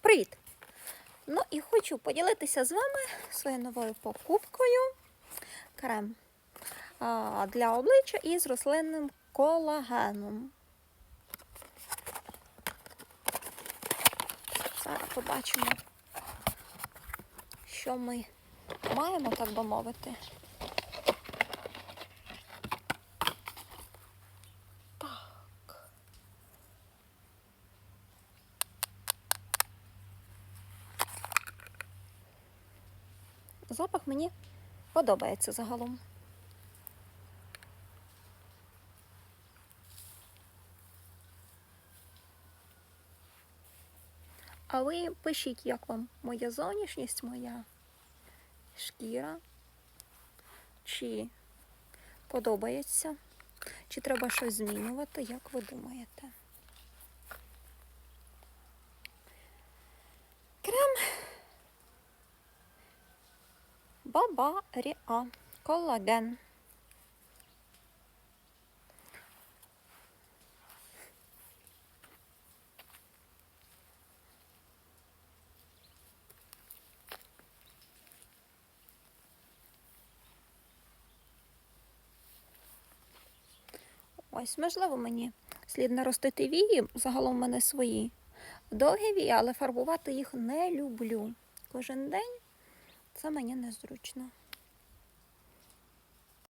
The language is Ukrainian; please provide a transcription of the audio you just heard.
Привіт! Ну і хочу поділитися з вами своєю новою покупкою крем для обличчя із рослинним колагеном. Зараз побачимо, що ми маємо, так би мовити. Запах мені подобається загалом. А ви пишіть, як вам моя зовнішність, моя шкіра, чи подобається, чи треба щось змінювати, як ви думаєте? Крем Бабаріа. Колаген. Ось, можливо, мені слід наростити вії, загалом в мене свої. Довгі вії, але фарбувати їх не люблю. Кожен день це мені незручно.